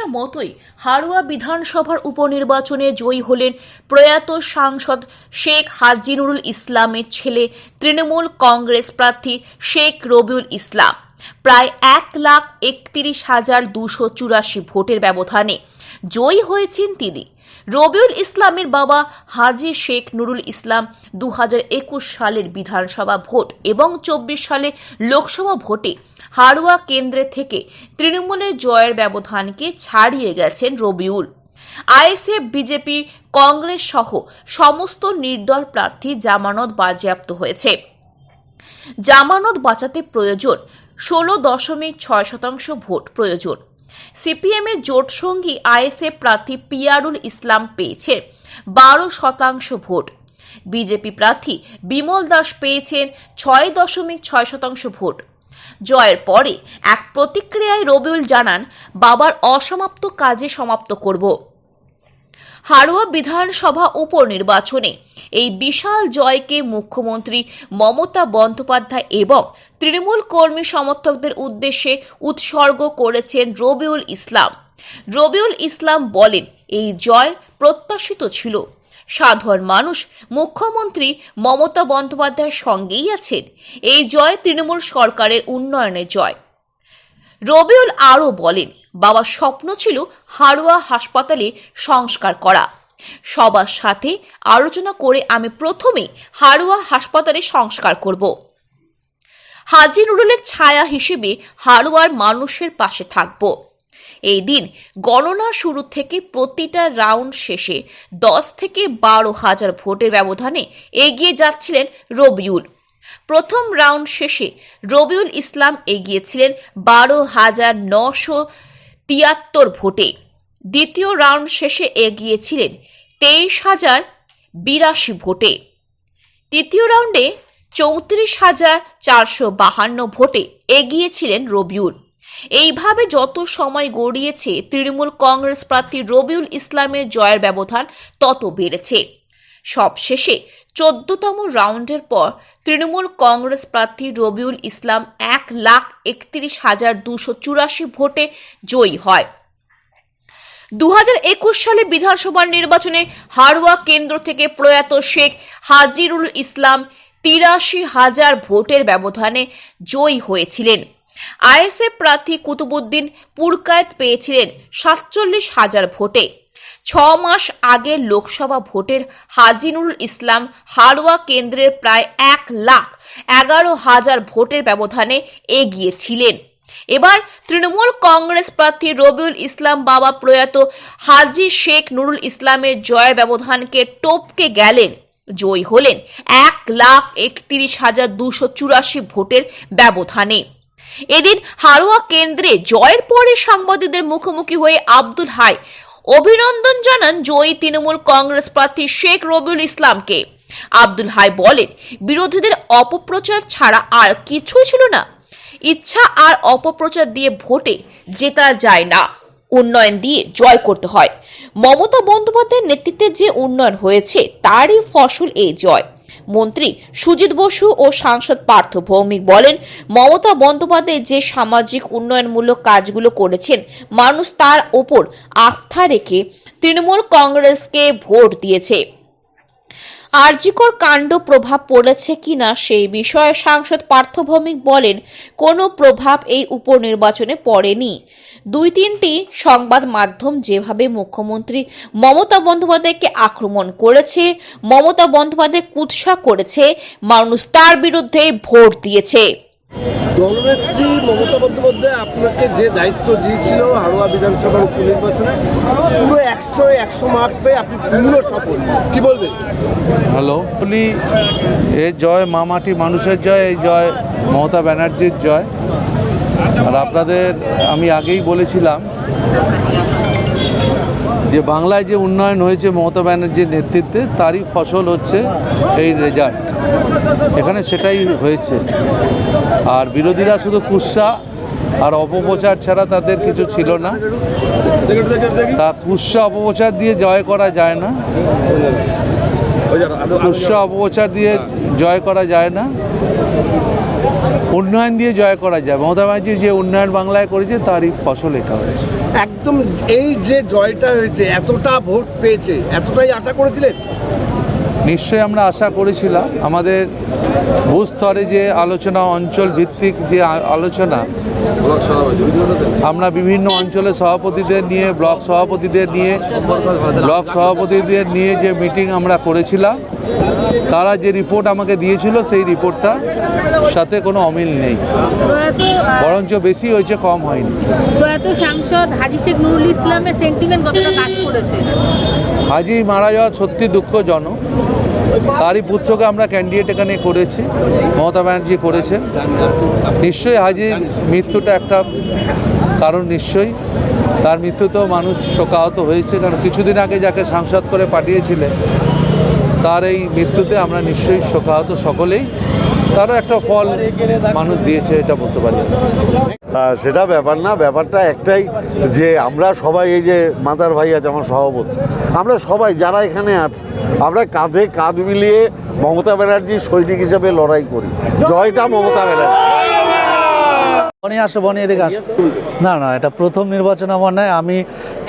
প্রত্যাশা মতোই হাড়ুয়া বিধানসভার উপনির্বাচনে জয়ী হলেন প্রয়াত সাংসদ শেখ হাজিনুরুল ইসলামের ছেলে তৃণমূল কংগ্রেস প্রার্থী শেখ রবিউল ইসলাম। প্রায় এক লাখ একত্রিশ হাজার দুশো চুরাশি ভোটের ব্যবধানে জয়ী হয়েছেন তিনি। রবিউল ইসলামের বাবা হাজি শেখ নুরুল ইসলাম দু হাজার একুশ সালের বিধানসভা ভোট এবং চব্বিশ সালে লোকসভা ভোটে হাড়ুয়া কেন্দ্রে থেকে তৃণমূলের জয়ের ব্যবধানকে ছাড়িয়ে গেছেন রবিউল। আইএসএফ, বিজেপি, কংগ্রেস সহ সমস্ত নির্দল প্রার্থী জামানত বাজেয়াপ্ত হয়েছে। জামানত বাঁচাতে প্রয়োজন, ষোলো দশমিক ছয় শতাংশ ভোট প্রয়োজন। সিপিএমের জোট সঙ্গী আইএসএফ প্রার্থী পিয়ারুল ইসলাম পেয়েছেন বারো শতাংশ ভোট। বিজেপি প্রার্থী বিমল দাস পেয়েছেন ছয় দশমিক ছয় শতাংশ ভোট। জয়ের পরে এক প্রতিক্রিয়ায় রবিউল জানান, বাবার অসমাপ্ত কাজে সমাপ্ত করব। হাড়ুয়া বিধানসভা উপনির্বাচনে এই বিশাল জয়কে মুখ্যমন্ত্রী মমতা বন্দ্যোপাধ্যায় এবং তৃণমূল কর্মী সমর্থকদের উদ্দেশ্যে উৎসর্গ করেছেন রবিউল ইসলাম। রবিউল ইসলাম বলেন, এই জয় প্রত্যাশিত ছিল। সাধারণ মানুষ, মুখ্যমন্ত্রী মমতা বন্দ্যোপাধ্যায়ের সঙ্গেই আছেন। এই জয় তৃণমূল সরকারের উন্নয়নের জয়। রবিউল আরও বলেন, বাবার স্বপ্ন ছিল হাড়ুয়া হাসপাতালে সংস্কার করা। সবার সাথে আলোচনা করে আমি প্রথমে হাড়ুয়া হাসপাতালে সংস্কার করব। হাজি নুরুলের ছায়া হিসেবে হাড়ুয়ার মানুষের পাশে থাকব। এই দিন গণনা শুরু থেকে প্রতিটা রাউন্ড শেষে দশ থেকে বারো হাজার ভোটের ব্যবধানে এগিয়ে যাচ্ছিলেন রবিউল। প্রথম রাউন্ড শেষে রবিউল ইসলাম এগিয়েছিলেন বারো হাজার নশো তিয়াত্তর ভোটে। দ্বিতীয় রাউন্ড শেষে এগিয়েছিলেন তেইশ হাজার বিরাশি ভোটে। তৃতীয় রাউন্ডে চৌত্রিশ হাজার চারশো বাহান্ন ভোটে এগিয়েছিলেন রবিউল। এইভাবে যত সময় গড়িয়েছে, তৃণমূল কংগ্রেস প্রার্থী রবিউল ইসলামের জয়ের ব্যবধান তত বেড়েছে। সবশেষে চোদ্দতম রাউন্ডের পর তৃণমূল কংগ্রেস প্রার্থী রবিউল ইসলাম এক লাখ একত্রিশ হাজার দুশো চুরাশি ভোটে জয়ী হয়। দু হাজার একুশ সালে বিধানসভার নির্বাচনে হাড়ুয়া কেন্দ্র থেকে প্রয়াত শেখ হাজিরুল ইসলাম তিরাশি হাজার ভোটের ব্যবধানে জয়ী হয়েছিলেন। আইএসএফ প্রার্থী কুতুবুদ্দিন পুরকায়েত পেয়েছিলেন সাতচল্লিশ হাজার ভোটে। ছ মাস আগে লোকসভা ভোটের হাজিনুল ইসলাম হাড়ুয়া কেন্দ্রের প্রায় এক লাখ এগারো হাজার ভোটের ব্যবধানে এগিয়েছিলেন। এবার তৃণমূল কংগ্রেস প্রার্থী রবিউল ইসলাম বাবা প্রয়াত হাজি শেখ নুরুল ইসলামের জয়ের ব্যবধানকে টপকে গেলেন, জয়ী হলেন এক লাখ একত্রিশ হাজার দুশো চুরাশি ভোটের ব্যবধানে। এদিন হাড়ুয়া কেন্দ্রে জয়ের পরে সাংবাদিকদের মুখোমুখি হয়ে আব্দুল হাই অভিনন্দন জানান জয়ী তৃণমূল কংগ্রেস প্রার্থী শেখ রবিউল ইসলামকে। আব্দুল হাই বলেন, বিরোধীদের অপপ্রচার ছাড়া আর কিছুই ছিল না। ইচ্ছা আর অপপ্রচার দিয়ে ভোটে জেতা যায় না। উন্নয়ন দিয়ে জয় করতে হয়। মমতা বন্দ্যোপাধ্যায়ের নেতৃত্বে যে উন্নয়ন হয়েছে, তারই ফসল এই জয়। মন্ত্রী সুজিত বসু ও সাংসদ পার্থ ভৌমিক বলেন, মমতা বন্দ্যোপাধ্যায় যে সামাজিক উন্নয়নমূলক কাজগুলো করেছেন, মানুষ তার ওপর আস্থা রেখে তৃণমূল কংগ্রেসকে ভোট দিয়েছে। আরজিকর কাণ্ড প্রভাব পড়েছে কিনা সেই বিষয়ে সাংসদ পার্থ ভৌমিক বলেন, কোনো প্রভাব এই উপনির্বাচনে পড়েনি। দুই তিনটি সংবাদ মাধ্যম যেভাবে মুখ্যমন্ত্রী মমতা বন্দ্যোপাধ্যায়কে আক্রমণ করেছে, মমতা বন্দ্যোপাধ্যায় কুৎসা করেছে, মানুষ তার বিরুদ্ধে ভোট দিয়েছে। দলনেত্রী মমতা বন্দ্যোপাধ্যায় আপনাকে যে দায়িত্ব দিয়েছিল হারোয়া বিধানসভার উপনির্বাচনে, পুরো একশো একশো মার্কস পেয়ে আপনি পূর্ণ সফল। কি বলবেন? হ্যালো, বলি, এ জয় মামাটি মানুষের জয়, এই জয় মমতা ব্যানার্জির জয়। আর আপনাদের, আমি আগেই বলেছিলাম যে বাংলায় যে উন্নয়ন হয়েছে মমতা ব্যানার্জির নেতৃত্বে, তারই ফসল হচ্ছে এই রেজাল্ট এখানে সেটাই হয়েছে। আর বিরোধীরা শুধু কুৎসা আর অপপ্রচার ছাড়া তাদের কিছু ছিল না। তা কুৎসা অপপ্রচার দিয়ে জয় করা যায় না। কুৎসা অপপ্রচার দিয়ে জয় করা যায় না। উন্নয়ন দিয়ে জয় করা যায়। মমতা ব্যানার্জি যে উন্নয়ন বাংলায় করেছে তারই ফসল এটা হয়েছে। একদম এই যে জয়টা হয়েছে এতটা ভোট পেয়েছে এতটাই আশা করেছিলেন? নিশ্চয়ই আমরা আশা করেছিলাম। আমাদের ভূ স্তরে যে আলোচনা অঞ্চল ভিত্তিক যে আলোচনা আমরা বিভিন্ন অঞ্চলের সভাপতিদের নিয়ে ব্লক সভাপতিদের নিয়ে ব্লক সভাপতিদের নিয়ে যে মিটিং আমরা করেছিলাম তারা যে রিপোর্ট আমাকে দিয়েছিল সেই রিপোর্টটা সাথে কোনো অমিল নেই। বরঞ্চ বেশি হয়েছে কম হয়নি। প্রয়াত সাংসদ হাজি শেখ নুরুল ইসলামের সেন্টিমেন্ট কতটা কাজ করেছে? হাজি মারা যাওয়া সত্যি দুঃখজনক। তারই পুত্রকে আমরা ক্যান্ডিডেট এখানে করেছি মমতা ব্যানার্জি করেছেন। নিশ্চয়ই হাজির মৃত্যুটা একটা কারণ নিশ্চয়ই। তার মৃত্যুতেও মানুষ শোকাহত হয়েছে কারণ কিছুদিন আগে যাকে সাংসদ করে পাঠিয়েছিলেন তার এই মৃত্যুতে আমরা নিশ্চয়ই শোকাহত সকলেই। তারও একটা ফল মানুষ দিয়েছে এটা বলতে পারি। তা সেটা ব্যাপার না ব্যাপারটা একটাই যে আমরা সবাই এই যে মাতার ভাই আছে আমার সভাপতি আমরা সবাই যারা এখানে আছে আমরা কাঁধে কাঁধ মিলিয়ে মমতা ব্যানার্জির সৈনিক হিসেবে লড়াই করি। জয়টা মমতা ব্যানার্জি। বনি আসো বনি এদিকে আসো। না না এটা প্রথম নির্বাচন আমার নয় আমি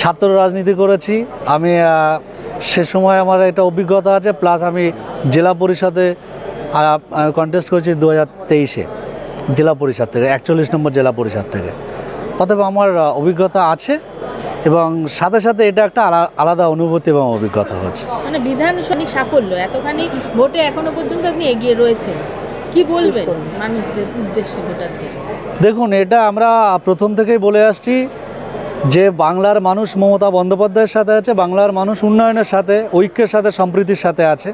ছাত্র রাজনীতি করেছি আমি সে সময় আমার একটা অভিজ্ঞতা আছে প্লাস আমি জেলা পরিষদে কন্টেস্ট করেছি দু হাজার তেইশে জেলা পরিষদ থেকে একচল্লিশ নম্বর জেলা পরিষদ থেকে। অতএব আমার অভিজ্ঞতা আছে এবং সাথে সাথে এটা একটা আলা- আলাদা অনুভূতি এবং অভিজ্ঞতা হচ্ছে মানে বিধানসভা সাফল্য এতখানি ভোটে এখনও পর্যন্ত আপনি এগিয়ে রয়েছেন। কি বলবেন মানুষদের উদ্দেশ্যে ভোটারদের? দেখুন এটা আমরা প্রথম থেকেই বলে আসছি যে বাংলার মানুষ মমতা বন্দ্যোপাধ্যায়ের সাথে আছে, বাংলার মানুষ উন্নয়নের সাথে, ঐক্যের সাথে, সম্প্রীতির সাথে আছে।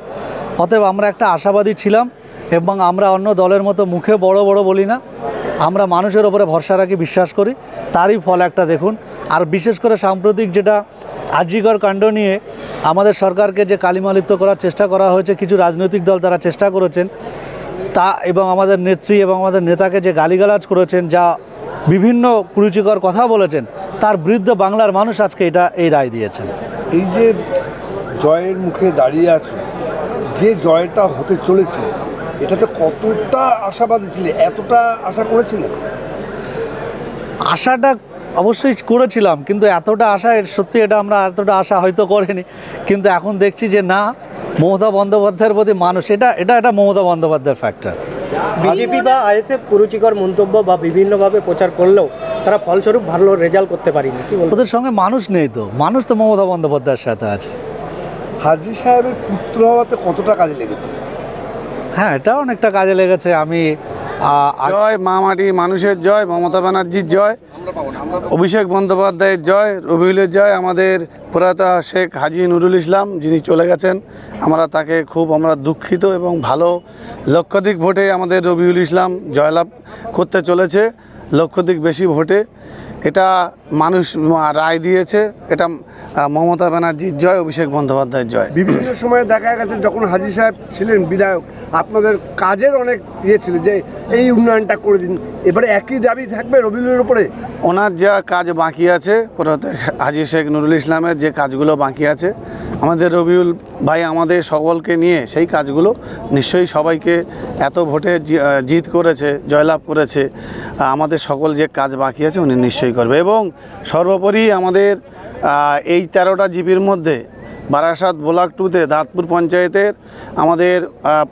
অতএব আমরা একটা আশাবাদী ছিলাম এবং আমরা অন্য দলের মতো মুখে বড় বড় বলি না। আমরা মানুষের ওপরে ভরসা রাখি, বিশ্বাস করি। তারই ফল একটা দেখুন। আর বিশেষ করে সাম্প্রতিক যেটা আর্যিকর কাণ্ড নিয়ে আমাদের সরকারকে যে কালিমালিপ্ত করার চেষ্টা করা হয়েছে, কিছু রাজনৈতিক দল তারা চেষ্টা করেছেন। তা এবং আমাদের নেত্রী এবং আমাদের নেতাকে যে গালিগালাজ করেছেন, যা বিভিন্ন কুরুচিকর কথা বলেছেন তার বিরুদ্ধে বাংলার মানুষ আজকে এটা এই রায় দিয়েছেন। এই যে জয়ের মুখে দাঁড়িয়ে আছো যে জয়টা হতে চলেছে এটাতে কতটা আশাবাদী ছিলে? এতটা আশা করেছিলেন আশাটা অবশ্যই করেছিলাম কিন্তু এতটা আশা সত্যি এটা আমরা এতটা আশা হয়তো করিনি কিন্তু এখন দেখছি যে না মমতা বন্দ্যোপাধ্যায়ের প্রতি মানুষ এটা এটা এটা মমতা বন্দ্যোপাধ্যায়ের ফ্যাক্টর বিজেপি বা আইএসএফ কুরুচিকর মন্তব্য বা বিভিন্নভাবে প্রচার করলেও তারা ফলস্বরূপ ভালো রেজাল্ট করতে পারেনি। কি বলব? ওদের সঙ্গে মানুষ নেই তো। মানুষ তো মমতা বন্দ্যোপাধ্যায়ের সাথে আছে। হাজির সাহেবের পুত্র হওয়াতে কতটা কাজে লেগেছে? হ্যাঁ এটা অনেকটা কাজে লেগেছে। আমি জয় মা মাটি মানুষের জয়, মমতা ব্যানার্জির জয়, অভিষেক বন্দ্যোপাধ্যায়ের জয়, রবিউলের জয়, আমাদের প্রয়াত শেখ হাজি নুরুল ইসলাম যিনি চলে গেছেন, আমরা তাকে খুব আমরা দুঃখিত এবং ভালো লক্ষাধিক ভোটে আমাদের রবিউল ইসলাম জয়লাভ করতে চলেছে, লক্ষাধিক বেশি ভোটে। এটা মানুষ রায় দিয়েছে। এটা মমতা ব্যানার্জির জয় অভিষেক বন্দ্যোপাধ্যায়ের জয়। বিভিন্ন সময়ে দেখা গেছে যখন হাজি সাহেব ছিলেন বিধায়ক আপনাদের কাজের অনেক ইয়ে ছিল যে এই উন্নয়নটা করে দিন। এবারে একই দাবি থাকবে রবিউলের উপরে? ওনার যা কাজ বাকি আছে প্রত্যেক হাজি শেখ নুরুল ইসলামের যে কাজগুলো বাকি আছে আমাদের রবিউল ভাই আমাদের সকলকে নিয়ে সেই কাজগুলো নিশ্চয়ই সবাইকে এত ভোটে জিত করেছে জয়লাভ করেছে। আমাদের সকল যে কাজ বাকি আছে উনি নিশ্চয়ই করবে। এবং সর্বোপরি আমাদের এই তেরোটা জিপির মধ্যে বারাসাত ব্লক টুতে দাঁতপুর পঞ্চায়েতের আমাদের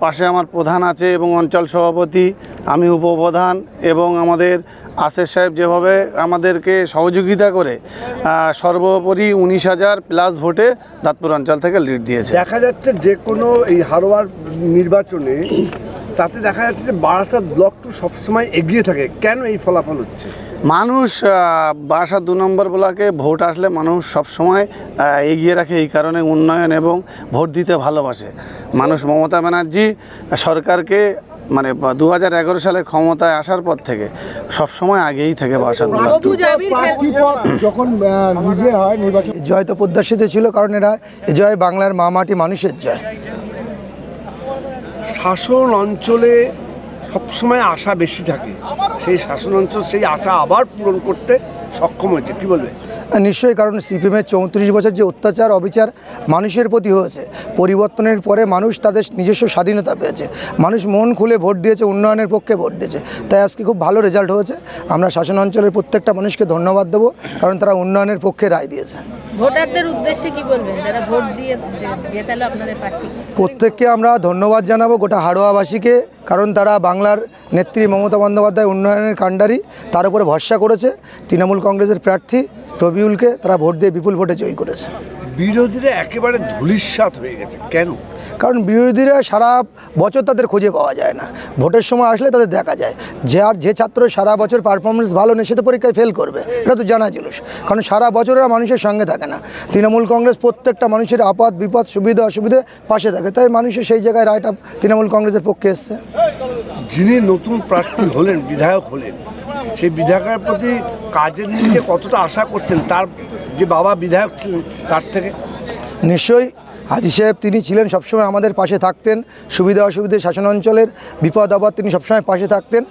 পাশে আমার প্রধান আছে এবং অঞ্চল সভাপতি, আমি উপপ্রধান এবং আমাদের আসের সাহেব যেভাবে আমাদেরকে সহযোগিতা করে সর্বোপরি উনিশ হাজার প্লাস ভোটে দাঁতপুর অঞ্চল থেকে লিড দিয়েছে। দেখা যাচ্ছে যে কোনো এই হারোয়ার নির্বাচনে তাতে দেখা যাচ্ছে যে বারাসাত ব্লক টু সবসময় এগিয়ে থাকে। কেন এই ফলাফল হচ্ছে? মানুষ বারাসাত দু নম্বর ব্লকে ভোট আসলে মানুষ সবসময় আহ, এগিয়ে রাখে এই কারণে উন্নয়ন এবং ভোট দিতে ভালোবাসে। মানুষ মমতা ব্যানার্জি সরকারকে মানে দু হাজার এগারো সালে ক্ষমতায় আসার পর থেকে সবসময় আগেই থাকে খেল- যখন হয় নির্বাচন জয় তো প্রত্যাশিত ছিল কারণ এরা জয় বাংলার মা মাটি মানুষের জয়। শাসন অঞ্চলে সবসময় আশা বেশি থাকে। সেই শাসন অঞ্চল সেই আশা আবার পূরণ করতে সক্ষম হয়েছে। কি বলবে? নিশ্চয়ই কারণ সিপিএমের চৌত্রিশ বছর যে অত্যাচার অবিচার মানুষের প্রতি হয়েছে পরিবর্তনের পরে মানুষ তাদের নিজস্ব স্বাধীনতা পেয়েছে মানুষ মন খুলে ভোট দিয়েছে উন্নয়নের পক্ষে ভোট দিয়েছে। তাই আজকে খুব ভালো রেজাল্ট হয়েছে। আমরা শাসন অঞ্চলের প্রত্যেকটা মানুষকে ধন্যবাদ দেবো কারণ তারা উন্নয়নের পক্ষে রায় দিয়েছে। ভোটারদের উদ্দেশ্যে কি বলবেন? যারা ভোট দিয়ে জেতালো আপনাদের প্রার্থী প্রত্যেককে আমরা ধন্যবাদ জানাব গোটা হাড়োয়াবাসীকে কারণ তারা বাংলার নেত্রী মমতা বন্দ্যোপাধ্যায় উন্নয়নের কাণ্ডারি তার উপরে ভরসা করেছে। তৃণমূল কংগ্রেসের প্রার্থী রবিউলকে তারা ভোট দিয়ে বিপুল ভোটে জয়ী করেছে। বিরোধীরা একেবারে ধুলিস্বাত হয়ে গেছে কেন? কারণ বিরোধীরা সারা বছর তাদের খুঁজে পাওয়া যায় না। ভোটের সময় আসলে তাদের দেখা যায়। যে আর যে ছাত্র সারা বছর পারফরমেন্স ভালো নেই সে তো পরীক্ষায় ফেল করবে। এটা তো জানা জিনিস কারণ সারা বছর ওরা মানুষের সঙ্গে থাকে না। তৃণমূল কংগ্রেস প্রত্যেকটা মানুষের আপদ বিপদ সুবিধা অসুবিধে পাশে থাকে। তাই মানুষের সেই জায়গায় রায়টা তৃণমূল কংগ্রেসের পক্ষে এসছে। যিনি নতুন প্রার্থী হলেন বিধায়ক হলেন সেই বিধায়কের প্রতি কাজের নিয়ে কতটা আশা করতেন? তার যে বাবা বিধায়ক ছিলেন, তার থেকে? নিশ্চয়ই। হাজি সাহেব তিনি ছিলেন, সবসময় আমাদের পাশে থাকতেন। সুবিধা অসুবিধে শাসন অঞ্চলের বিপদ আপদ তিনি সবসময় পাশে থাকতেন।